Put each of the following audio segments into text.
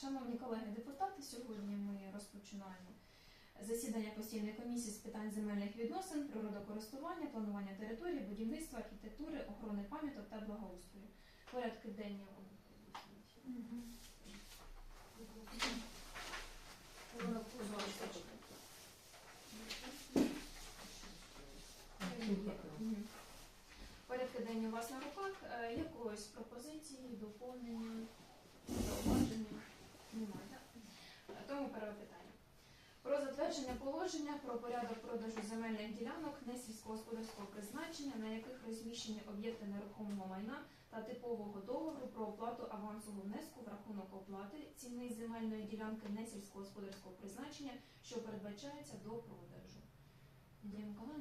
шановні колеги депутати, сьогодні ми розпочинаємо засідання постійної комісії з питань земельних відносин, природокористування, планування території, будівництва, архітектури, охорони пам'яток та благоустрою. Порядки денні. Мгм. Порядки денні у вас на руках. Е, Якоїсь пропозиції, доповнення, зауваження? Немає. Тому перше питання. Про затвердження положення про порядок продажу земельних ділянок несільськогосподарського призначення, на яких розміщені об'єкти нерухомого майна та типового договору про оплату авансового внеску в рахунок оплати ціни земельної ділянки несільськогосподарського призначення, що передбачається до продажу.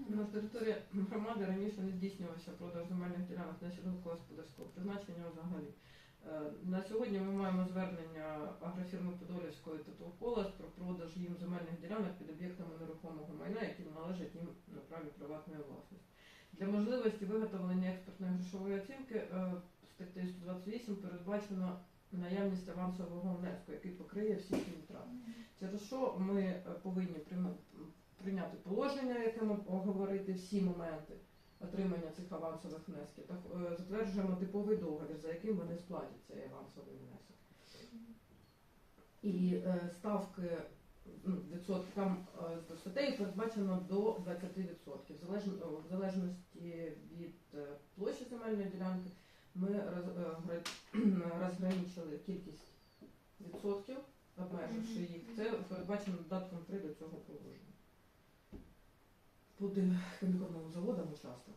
На території громади раніше не здійснювався продаж земельних ділянок на сільськогосподарського призначення взагалі. Е, На сьогодні ми маємо звернення агрофірми Подолівської та Товколас про продаж їм земельних ділянок під об'єктами нерухомого майна, які належать їм на праві приватної власності. Для можливості виготовлення експертної грошової оцінки е, статтею 128 передбачено наявність авансового внеску, який покриє всі ці витрати. Через що ми е, повинні прийняти положення, яким оговорити всі моменти отримання цих авансових внесків, та е, затверджуємо типовий договір, за яким вони сплатять цей авансовий внесок. І е, ставки ну, відсоткам е, до статей передбачено до 20%. Залежно, в залежності від площі земельної ділянки ми роз, розграничили кількість відсотків, обмеживши їх. Це передбачено додатком 3 до цього положення. Буде хімікорним заводом участок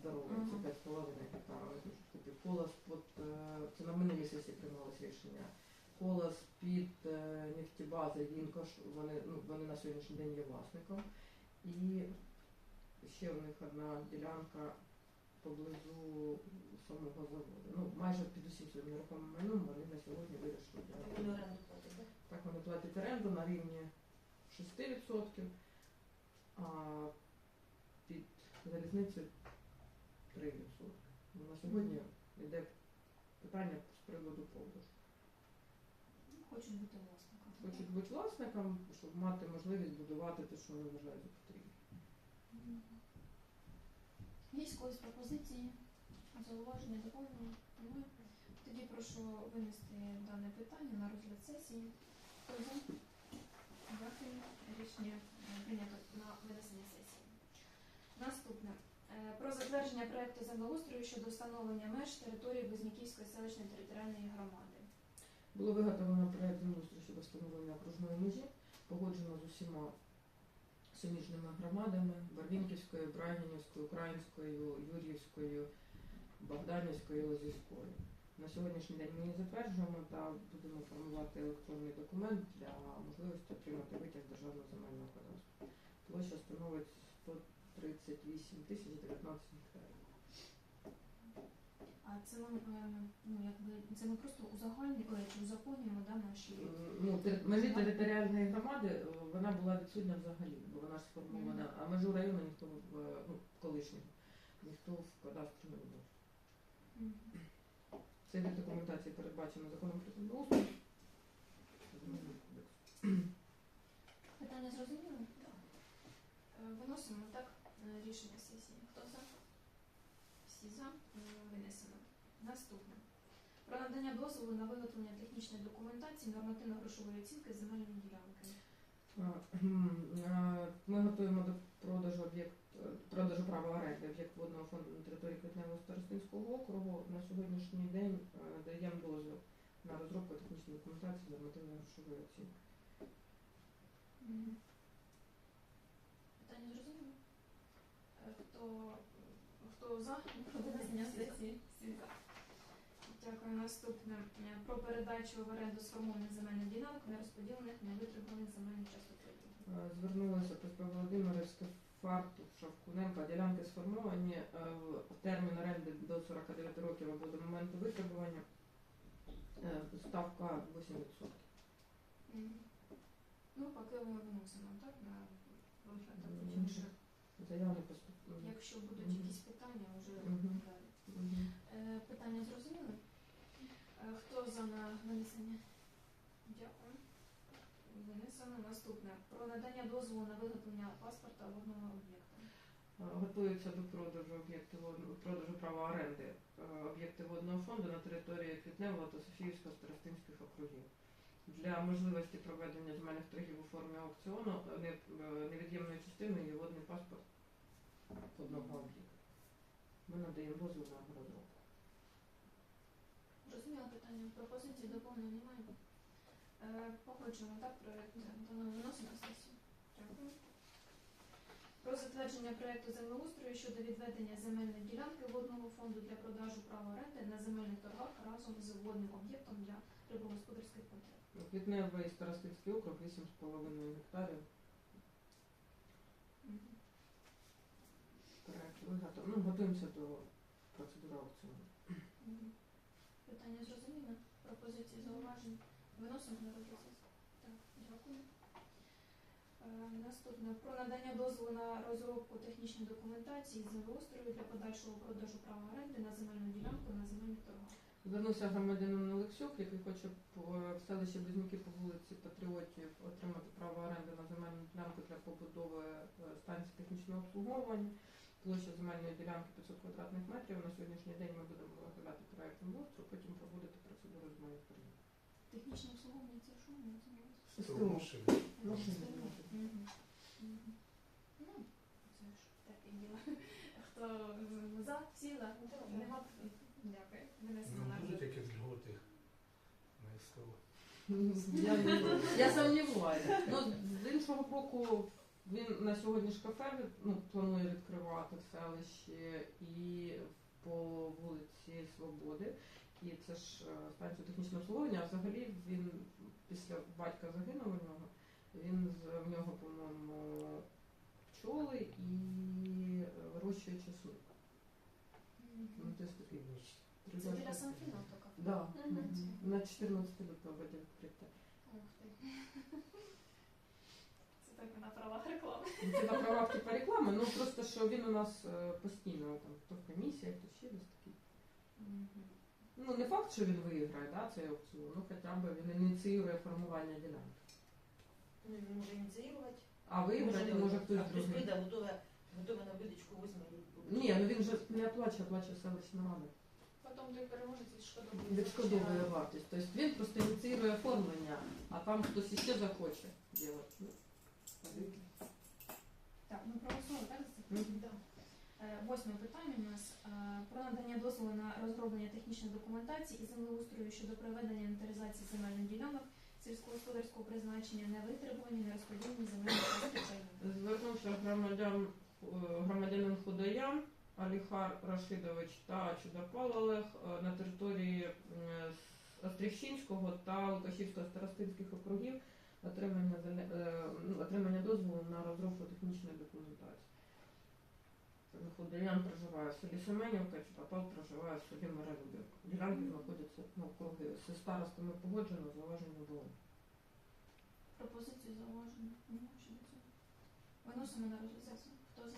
здоровий, це 5,5 гектарів. Вони хочуть купити колос під, е, це на минулій сесії приймалось рішення. Колос під е, нефтебази, Вінкош, вони, ну, вони на сьогоднішній день є власником. І ще в них одна ділянка поблизу самого заводу. Ну, майже під усім своїм нерухомим майном вони на сьогодні вирішили. Так вони платять оренду на рівні 6%, а під залізницею 3%. Ну, На сьогодні йде питання з приводу продажу. Хочуть бути власником. Хочуть бути власником, щоб мати можливість будувати те, що вони вважають за потрібне. Є якісь пропозиції, зауваження, доповнення? Немає? Тоді прошу винести дане питання на розгляд сесії. Дякую. Рішення прийнято на винесення сесії. Наступне. Е, Про затвердження проекту землеустрою щодо встановлення меж території Близнюківської селищної територіальної громади. Було виготовлено проект землеустрою щодо встановлення окружної межі, погоджено з усіма суміжними громадами Барвінківською, Брагінівською, Українською, Юр'ївською, Богданівською, Лозівською. На сьогоднішній день ми її затверджуємо та будемо формувати електронний документ для можливості отримати витяг державного земельного кадастру. Площа становить 138 тисяч 19 гектарів. А це нам е, ну якби це ми просто узагальнюємо чи узаконюємо да, наші Ну, межі територіальної громади е, вона була відсутня взагалі, бо вона ж сформована, а межу району ніхто в е, ну, колишнього ніхто в кадастрі не вносив. Мгм. Цей вид документації передбачено законом про землеустрій. Питання зрозуміло? Так. Е, Виносимо так рішення сесії. Хто за? Всі за Е, винесено. Наступне. Про надання дозволу на виготовлення технічної документації нормативно-грошової оцінки земельної ділянки. Ми готуємо до продажу об'єкт е, продажу права оренди об'єкт водного фонду на території Квітневого старостинського округу. На сьогоднішній день е, даємо дозвіл на розробку технічної документації з нормативної грошової оцінки. Питання зрозуміло? Е, Хто, хто за винесення сесії? Всі. Дякую. Наступне. Про передачу в оренду сформованих земельних ділянок нерозподілених невитребуваних земельних часток. Е, Звернулися ПСП Володимирівське фарту Шавкуненка. Ділянки сформовані е, в термін оренди до 49 років або до моменту витребування. Е, Ставка 8%. Мгм. Ну, поки ми вносимо, так, на вже, Заявлення поступили. якщо будуть Мгм. якісь питання, вже Мгм. далі. Мгм. Е, Питання зрозуміли? Е, Хто за на винесення? Оксана, наступне. Про надання дозволу на виготовлення паспорта водного об'єкта. Е, Готуються до продажу об'єкти продажу права оренди е, об'єкти водного фонду на території Квітневого та Софіївського старостинських округів. Для можливості проведення земельних торгів у формі аукціону е, не- невід'ємною частиною є водний паспорт одного об'єкта. Ми надаємо дозвіл на розробку. Розуміло питання. Пропозиції доповнення немає. Е, Погоджуємо так проект. Тому виносимо на сесію. Дякую. Про затвердження проекту землеустрою щодо відведення земельної ділянки водного фонду для продажу права оренди на земельних торгах разом з водним об'єктом для рибогосподарських потреб. Квітневий старостинський округ 8,5 гектарів. Мгм. Проект виготов... ну, готуємося до процедури аукціону. Мгм. Питання зрозуміло? Пропозиції зауважень? Виносимо на розгляд? Так, дякую. Е, Наступне про надання дозволу на розробку технічної документації з землеустрою для подальшого продажу права оренди на земельну ділянку на земельних торгах. Звернувся громадянин Олексюк, який хоче в селищі Близнюки по вулиці Патріотів отримати право оренди на земельну ділянку для побудови е, станції технічного обслуговування. Площа земельної ділянки 500 квадратних метрів. На сьогоднішній день ми будемо виготовляти проект землеустрою, потім проводити процедуру земельних торгів. Технічне обслуговування це що ми називається? СТО. Машини. Мгм. Мгм. Ну, це ж таке діло. Хто за, всі за? Нема? Дякую. Винесено на Ну, будуть якісь льготи на СТО. Я, я сумніваюся. Ну, з іншого боку, він на сьогодні ж кафе ну, планує відкривати в селищі і по вулиці Свободи. І це ж е, станція технічного обслуговування. А взагалі він після батька загинув у нього. Він з в нього, по-моєму, пчоли і е, вирощує чеснок. Ну, Мгм. це такий Це біля Санфіна то кафе? Да. Мгм. мгм. На 14 лютого буде відкрите. Ух ти. Це так на правах реклами. Це на правах типу реклами, ну просто що він у нас е, постійно там то в комісіях, то ще десь такий. Ну не факт, що він виграє, да, цей аукціон, ну хоча б він ініціює формування ділянки. Ну, він може ініціювати. А виграти може хтось хтось другий. прийде, готове, готове на видачку возьме і. Ні, ну він же не оплачує, оплачує селищна рада. Потім той переможець відшкодовує. Відшкодовує вартість. Тобто він просто ініціює оформлення, а там хтось іще захоче робити. Ну, Так, ми проголосували, так? за це? Мгм. Да. Е, Восьме питання у нас е, про надання дозволу на розроблення технічної документації і землеустрою щодо проведення інвентаризації земельних ділянок сільськогосподарського призначення, невитребувані, нерозподілені земельні частки паїв. Звернувся громадян, е, громадянин Худаян Аліхар Рашидович та Чудопал Олег е, на території Острівщинського та Лукашівського старостинських округів отримання, ну, отримання дозволу на розробку технічної документації. Худаян проживає в селі Семенівка, Чудопал проживає в селі Мерелюбів. Ділянки знаходяться ну, округи. Зі старостами погоджено, зауважень не було. Пропозицію цього. Виносимо на розгляд. Хто за?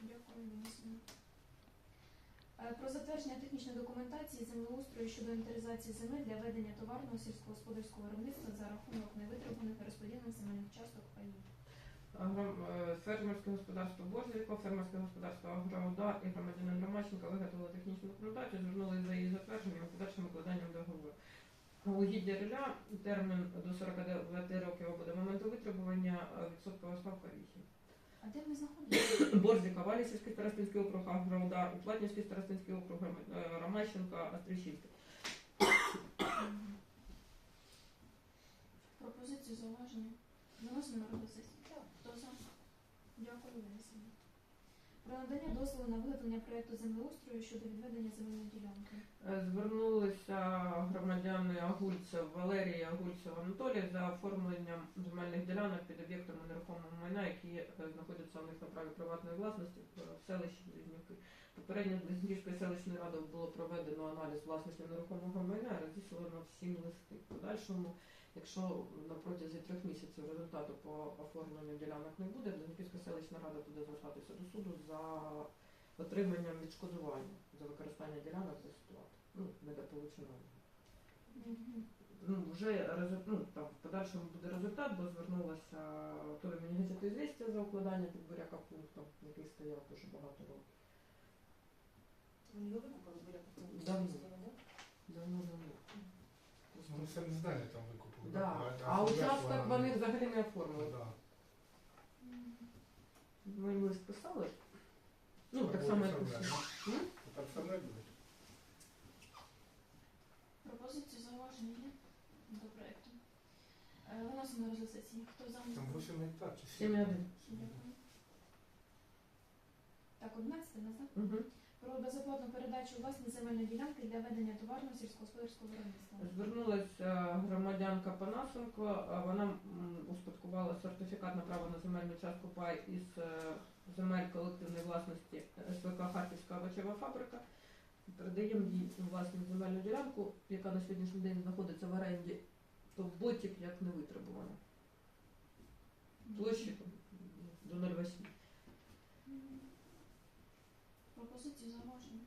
Дякую, винесено. Е, Про затвердження технічної документації землеустрою щодо інвентаризації земель для ведення товарного сільськогосподарського виробництва за рахунок невитребуваних розподілених земельних часток паїв. Е, Фермерське господарство Борзівко, фермерське господарство Агроудар і громадянин Ромащенко виготовили технічну документацію, звернулися за її затвердженням і подальшим укладанням договору. Угіддя риля термін до 49 років до моменту витребування е, відсоткова ставка 8. А де ми знаходимося? Борзівка, Валісівський старостинський округ, Агроудар, Уплатнівський старостинський округ, е, Ромащенко, Острищинський. Пропозицію зауваження. Виносимо на розгляд сесії. Хто за? Дякую, винесено. Про надання дозволу на виготовлення проєкту землеустрою щодо відведення земельної ділянки. Е, Звернулися громадяни Агульцев Валерія Агульцев Анатолій за оформленням земельних ділянок під об'єктами нерухомого майна, які е, знаходяться у них на праві приватної власності в селищі Близнюки. Попередньо Близнюківською селищною радою було проведено аналіз власності нерухомого майна, розіслано всім листи. В подальшому, якщо на протязі трьох місяців результату по оформленню ділянок не буде, Близнюківська селищна рада буде звертатися до суду за отриманням відшкодування за використання ділянок за ситуацію. Ну, недополучено. Мгм. ну, вже ну, там, в подальшому буде результат, бо звернулася то мені газету «Ізвістія» за укладання під буряка пунктом, який стояв дуже багато років. Його викупили. Давно. да? Давно давно. Ну, це не здання там викупили. Да. А- участок вони взагалі не оформили. Да. Ми їм лист писали. Ну, так само, як усі. М? Там все одно буде. Пропозиції зауваження є до проекту. Е, Виносимо на розгляд сесії. Хто за? Там 8 гектар чи Сім і один. Дякую. Так, 11 нас, так? Угу. Про безоплатну передачу у власність земельної ділянки для ведення товарного сільськогосподарського виробництва. Звернулася громадянка Панасенко, вона успадкувала сертифікат на право на земельну частку пай із е, земель колективної власності СВК Харківська овочева фабрика. Передаємо їй у власність земельну ділянку, яка на сьогоднішній день знаходиться в оренді, то в ботік як не витребувана. Площі до 0,8. М. Пропозиції зауваження.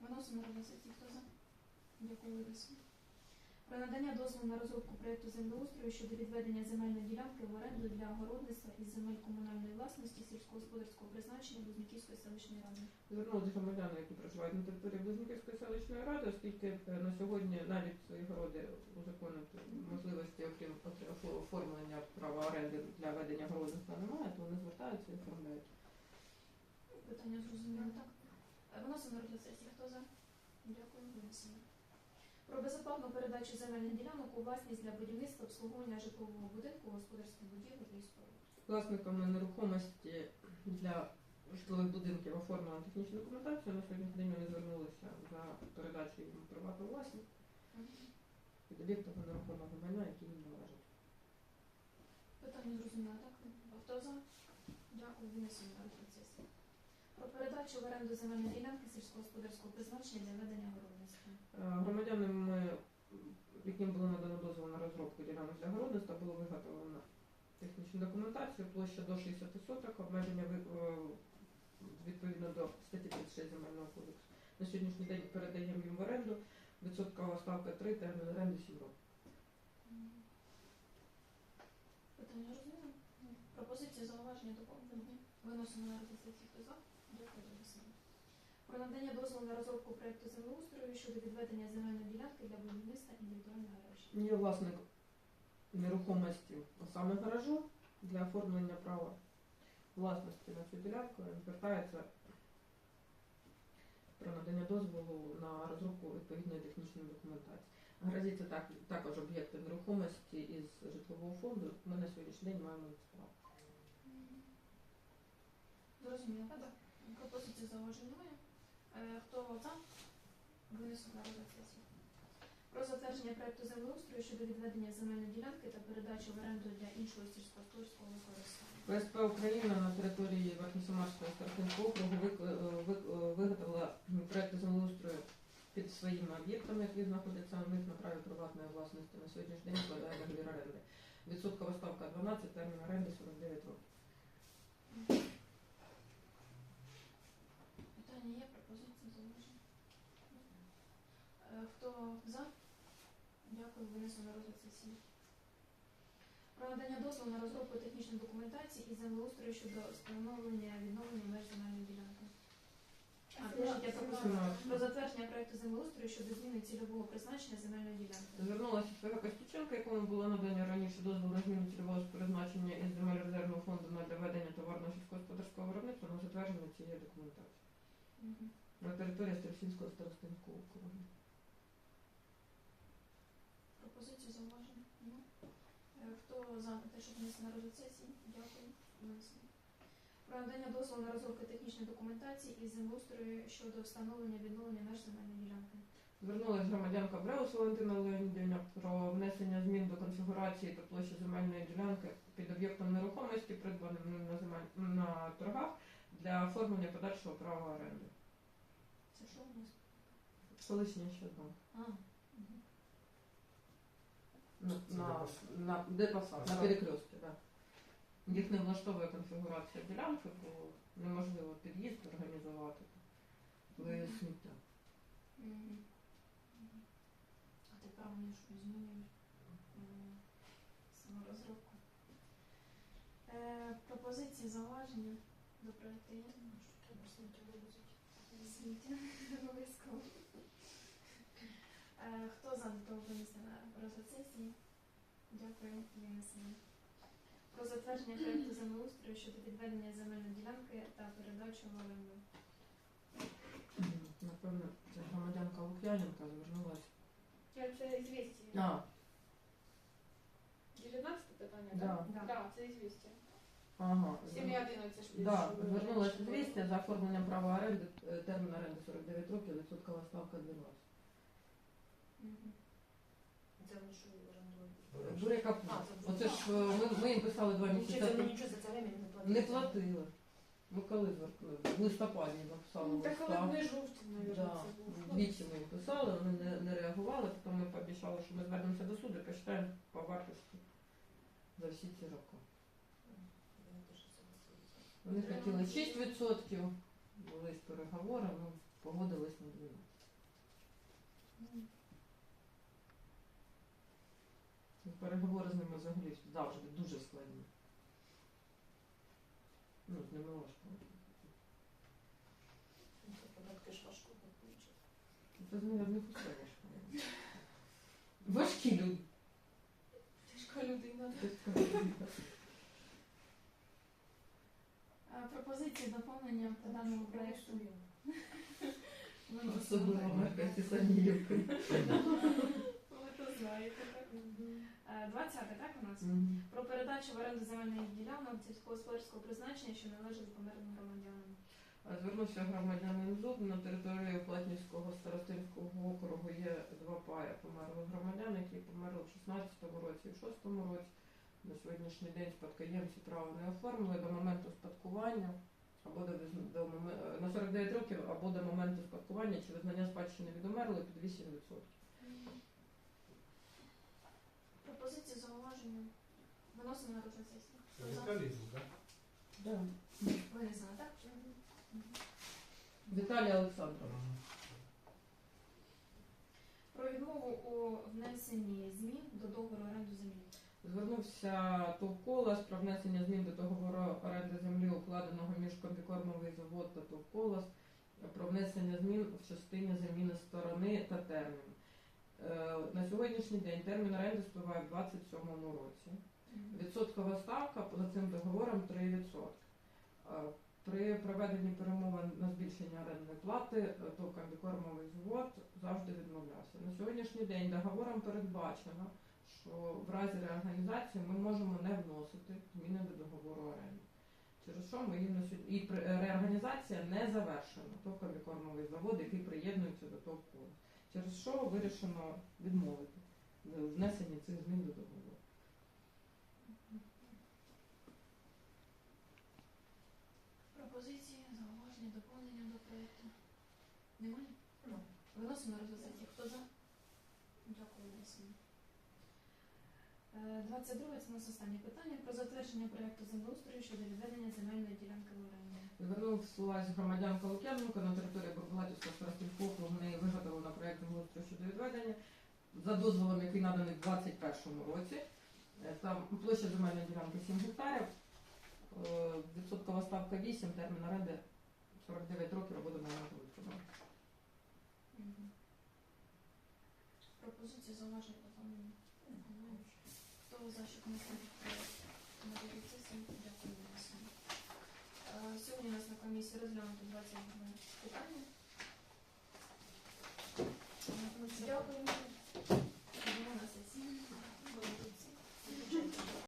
Виносимо на розгляд сесії. Хто за? Дякую, винесено. Про надання дозволу на розробку проєкту землеустрою щодо відведення земельної ділянки в оренду для огородництва із земель комунальної власності сільськогосподарського призначення Близнюківської селищної ради. Звернулися громадяни, які проживають на території Близнюківської селищної ради, оскільки е, на сьогодні навіть свої городи узаконити можливості, окрім оформлення права оренди для ведення городництва немає, то вони звертаються і оформляють. Питання зрозуміло, так? Виносимо на розгляд сесії. Хто за? Дякую, винесено. Про безоплатну передачу земельних ділянок у власність для будівництва обслуговування житлового будинку, господарських будівель і споруд. Власниками нерухомості для житлових будинків оформлена технічну документацію. На сьогоднішній день вони звернулися за передачу їм у приватну власність під об'єктами нерухомого майна, які їм належать. Питання зрозуміло, так? Хто за? Дякую, винесено на сесії. Про передачу в оренду земельної ділянки сільськогосподарського призначення для ведення городництва. Е, Громадянами, яким було надано дозвіл на розробку ділянок для городництва, було виготовлено технічну документацію, площа до 60 соток, обмеження е, відповідно до статті 36 земельного кодексу. На сьогоднішній день передаємо їм в оренду, відсоткова ставка 3, термін оренди 7 років. Питання розуміло? Пропозиції, зауваження, доповнення? Виносимо на розгляд. Хто за? Про надання дозволу на розробку проєкту землеустрою щодо відведення земельної ділянки для будівництва індивідуальних гаражів. Є власник нерухомості, а саме гаражу, для оформлення права власності на цю ділянку він звертається про надання дозволу на розробку відповідної технічної документації. Гаражі це так, також об'єкти нерухомості із житлового фонду. Ми на сьогоднішній день маємо справу. Зрозуміло, так? Пропозиції зауважень немає. Е, Хто за? Винесено на розгляд сесії. Про затвердження проекту землеустрою щодо відведення земельної ділянки та передачу в оренду для іншого сільськогосподарського використання. ПСП Україна на території Верхньосамарського старостинського округу вик- е, вик- е, виготовила проекти землеустрою під своїми об'єктами, які знаходяться у них на праві приватної власності. На сьогоднішній день складає договір оренди. Відсоткова ставка 12, термін оренди 49 років. Питання є, пропозиції, зауваження? Е, Хто за? Дякую, винесено на розгляд сесії. Про надання дозволу на розробку технічної документації і землеустрою щодо встановлення відновлення меж земельної ділянки. А, я пропустила. Про затвердження проекту землеустрою щодо зміни цільового призначення земельної ділянки. Звернулася Свяга Костюченка, якому було надано раніше дозвіл на зміну цільового призначення із земель резервного фонду на доведення товарного сільськогосподарського виробництва на затвердження цієї документації Мгм. на території Стрельцівського старостинського округу. Зауваження? Ні. Е, Хто за те, щоб внести на розгляд сесії? Дякую. Внесено. Про надання дозволу на розробку технічної документації і землеустрою щодо встановлення відновлення меж земельної ділянки. Звернулася громадянка Бреус Валентина Леонідівна про внесення змін до конфігурації та площі земельної ділянки під об'єктом нерухомості, придбаним ним на, земель... на торгах для оформлення подальшого права оренди. Це що у нас? Колишній Щадбанк. А. На, Це на, на, де посад? На Посад. перекрестці, так. Їх не влаштовує конфігурація ділянки, бо неможливо під'їзд організувати, вивіз сміття. Мгм. А тепер направлення, що змінюють м, саморозробку. Е, пропозиції, зауваження до проекту є? Треба сміття вивозити. Сміття обов'язково. Е, Хто за на розгляд сесії? Дякую, винесено. Про затвердження проекту землеустрою щодо відведення земельної ділянки та передачу в оренду. Напевно, це громадянка Лук'яненка звернулася. Це ізвістія. А, 19 питання, Да. так? Да. Так, це ізвістія. ага. 7.11 ж Да, звернулася що- звістя за оформленням права оренди, е, термін оренди 49 років, відсоткова ставка 12. Це вони що орендують? Буряка А, це Оце ж е, ми, ми їм писали два місяці. Нічого, тому- нічого за це время не платили. Не платили. Ми коли звернули? В листопаді написали Ну, Так, але листа. не жовтий, мабуть, Да. це був. Двічі ми їм писали, вони не, не реагували, потім ми пообіцяли, що ми звернемося до суду і посчитаємо по вартості за всі ці роки. Вони теж. Вони хотіли 6%, були з переговори, ну, погодились на 12%. Мгм. Ну, Переговори з ними взагалі завжди дуже складні. Ну, з ними важко. Ну, це Податки ж важко виходить. Це з них усе важко. Важкі люди. Тяжка людина. Е, Пропозиції доповнення по даному проєкту. Особливо якась Санілівка. Ви то знаєте, так? Е, 20 так у нас? Про передачу в оренду земельних ділянок сільськогосподарського призначення, що належить померлим громадянам. Звернувся громадянин ЗУБ на території Платнівського старостинського округу є два пари померлих громадян, які померли в 16-му році і в 6-му році. На сьогоднішній день спадкоємці право не оформили до моменту спадкування або до, визн- до моме- на 49 років або до моменту спадкування чи визнання спадщини від умерлих під 8%. Пропозиції зауваження. Виносимо на розгляд сесії. Це Віталій був, так? Да. Винесено, так? Віталія Олександровна. Про відмову у внесенні змін до договору оренду землі. Звернувся ТОВ про внесення змін до договору оренди землі, укладеного між комбікормовий завод та ТОВ про внесення змін в частині заміни сторони та терміну. Е, На сьогоднішній день термін оренди спливає в 2027 році. Відсоткова ставка за цим договором 3%. Е, При проведенні перемовин на збільшення орендної плати е, то комбікормовий завод завжди відмовлявся. На сьогоднішній день договором передбачено, що в разі реорганізації ми можемо не вносити зміни до договору оренди. Через що ми їм на сьогодні і реорганізація не завершена, то комбікормовий завод, який приєднується до того. Через що вирішено відмовити в внесенні цих змін до договору. Пропозиції, зауваження, доповнення до проєкту. Немає? Ну. Виносимо сесії. Хто за? Дякую. Е, 22 це у нас останнє питання про затвердження проєкту землеустрою щодо відведення земельної ділянки в оренду. Звернулася громадянка Лук'яненко на території Бурбулатівського старостинського округу. В неї виготовлено проєкт землеустрою щодо відведення за дозволом, який наданий в 2021 році. Е, Там площа земельної ділянки 7 гектарів, е, відсоткова ставка 8, термін оренди 49 років до моменту виконання. Пропозиції, зауваження, доповнення. Хто за, щоб ми на розгляд? Дякую. Е, Сьогодні у нас на комісії розглянуто 22 питання. Дякую. Thank you.